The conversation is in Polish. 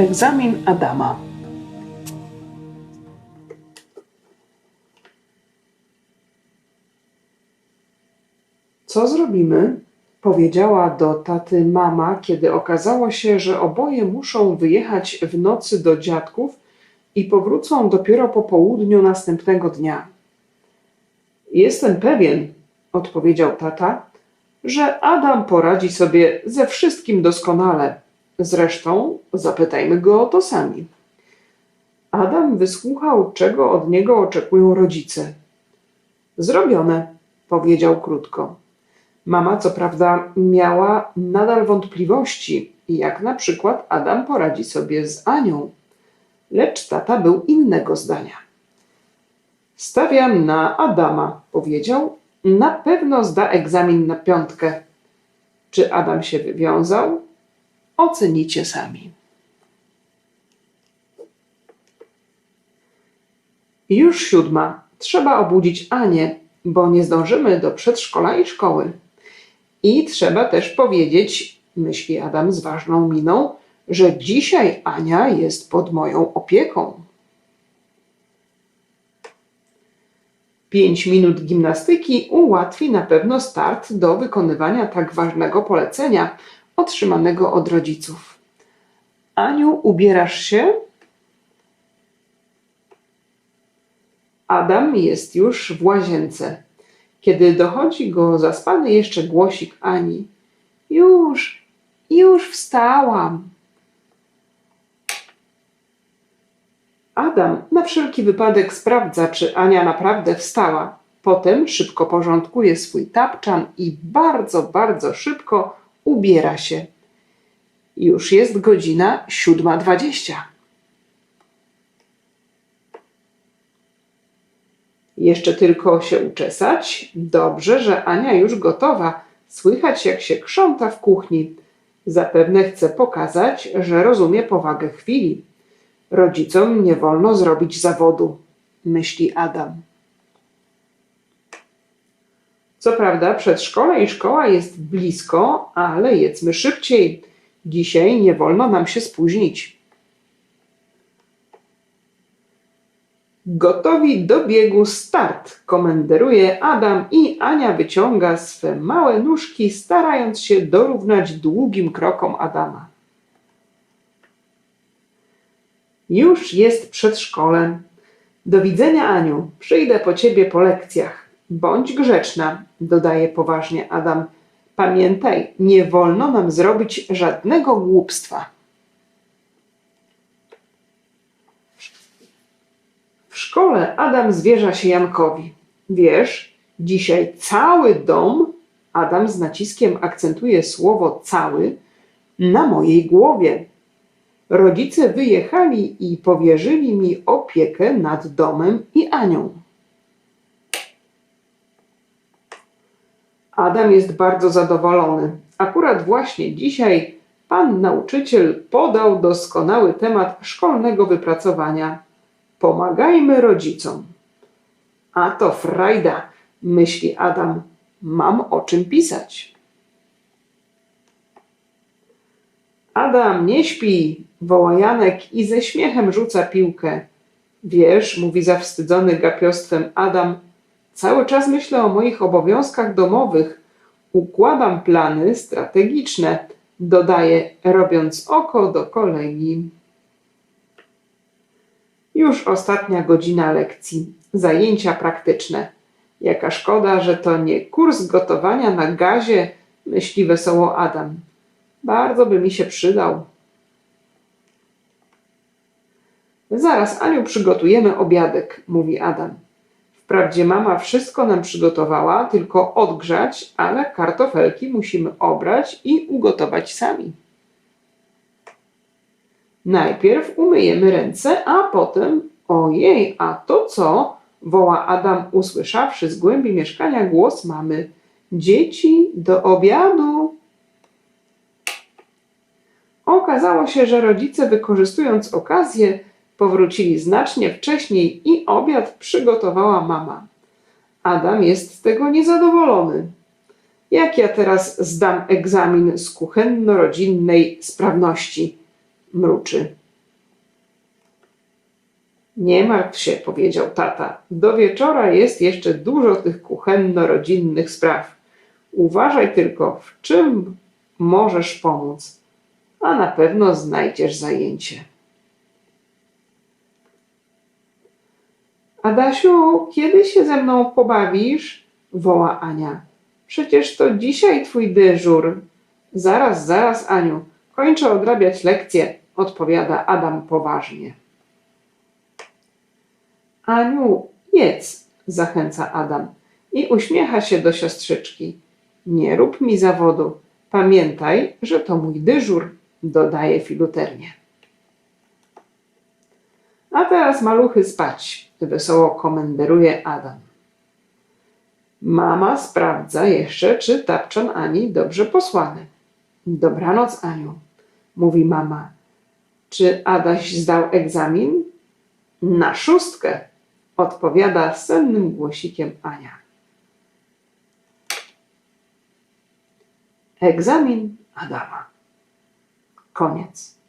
Egzamin Adama. Co zrobimy? Powiedziała do taty mama, kiedy okazało się, że oboje muszą wyjechać w nocy do dziadków i powrócą dopiero po południu następnego dnia. Jestem pewien, odpowiedział tata, że Adam poradzi sobie ze wszystkim doskonale. Zresztą zapytajmy go o to sami. Adam wysłuchał, czego od niego oczekują rodzice. Zrobione, powiedział krótko. Mama, co prawda, miała nadal wątpliwości, jak na przykład Adam poradzi sobie z Anią, lecz tata był innego zdania. Stawiam na Adama, powiedział. Na pewno zda egzamin na piątkę. Czy Adam się wywiązał? Ocenicie sami. Już siódma. Trzeba obudzić Anię, bo nie zdążymy do przedszkola i szkoły. I trzeba też powiedzieć, myśli Adam z ważną miną, że dzisiaj Ania jest pod moją opieką. Pięć minut gimnastyki ułatwi na pewno start do wykonywania tak ważnego polecenia otrzymanego od rodziców. Aniu, ubierasz się? Adam jest już w łazience. Kiedy dochodzi go zaspany jeszcze głosik Ani. Już, już wstałam. Adam na wszelki wypadek sprawdza, czy Ania naprawdę wstała. Potem szybko porządkuje swój tapczan i bardzo, bardzo szybko ubiera się. Już jest godzina siódma dwadzieścia. Jeszcze tylko się uczesać. Dobrze, że Ania już gotowa. Słychać, jak się krząta w kuchni. Zapewne chce pokazać, że rozumie powagę chwili. Rodzicom nie wolno zrobić zawodu, myśli Adam. Co prawda, przedszkole i szkoła jest blisko, ale jedzmy szybciej. Dzisiaj nie wolno nam się spóźnić. Gotowi do biegu start, komenderuje Adam i Ania wyciąga swe małe nóżki, starając się dorównać długim krokom Adama. Już jest przedszkolem. Do widzenia, Aniu. Przyjdę po ciebie po lekcjach. Bądź grzeczna, dodaje poważnie Adam. Pamiętaj, nie wolno nam zrobić żadnego głupstwa. W szkole Adam zwierza się Jankowi. Wiesz, dzisiaj cały dom, Adam z naciskiem akcentuje słowo cały, na mojej głowie. Rodzice wyjechali i powierzyli mi opiekę nad domem i Anią. Adam jest bardzo zadowolony. Akurat właśnie dzisiaj pan nauczyciel podał doskonały temat szkolnego wypracowania. Pomagajmy rodzicom. A to frajda, myśli Adam. Mam o czym pisać. Adam, nie śpi, woła Janek i ze śmiechem rzuca piłkę. Wiesz, mówi zawstydzony gapiostwem Adam, cały czas myślę o moich obowiązkach domowych. Układam plany strategiczne, dodaje, robiąc oko do kolegi. Już ostatnia godzina lekcji, zajęcia praktyczne. Jaka szkoda, że to nie kurs gotowania na gazie, myśli wesoło Adam. Bardzo by mi się przydał. Zaraz, Aniu, przygotujemy obiadek, mówi Adam. Wprawdzie mama wszystko nam przygotowała, tylko odgrzać, ale kartofelki musimy obrać i ugotować sami. Najpierw umyjemy ręce, a potem, ojej, a to co? woła Adam, usłyszawszy z głębi mieszkania głos mamy. Dzieci, do obiadu. Okazało się, że rodzice, wykorzystując okazję, powrócili znacznie wcześniej i obiad przygotowała mama. Adam jest z tego niezadowolony. Jak ja teraz zdam egzamin z kuchenno-rodzinnej sprawności? Mruczy. Nie martw się, powiedział tata. Do wieczora jest jeszcze dużo tych kuchenno-rodzinnych spraw. Uważaj tylko, w czym możesz pomóc, a na pewno znajdziesz zajęcie. Adasiu, kiedy się ze mną pobawisz? woła Ania. Przecież to dzisiaj twój dyżur. Zaraz, zaraz, Aniu, kończę odrabiać lekcję, odpowiada Adam poważnie. Aniu, jedz, zachęca Adam i uśmiecha się do siostrzyczki. Nie rób mi zawodu. Pamiętaj, że to mój dyżur, dodaje filuternie. A teraz maluchy spać, wesoło komenderuje Adam. Mama sprawdza jeszcze, czy tapczan Ani dobrze posłany. Dobranoc, Aniu, mówi mama. Czy Adaś zdał egzamin? Na szóstkę, odpowiada sennym głosikiem Ania. Egzamin Adama. Koniec.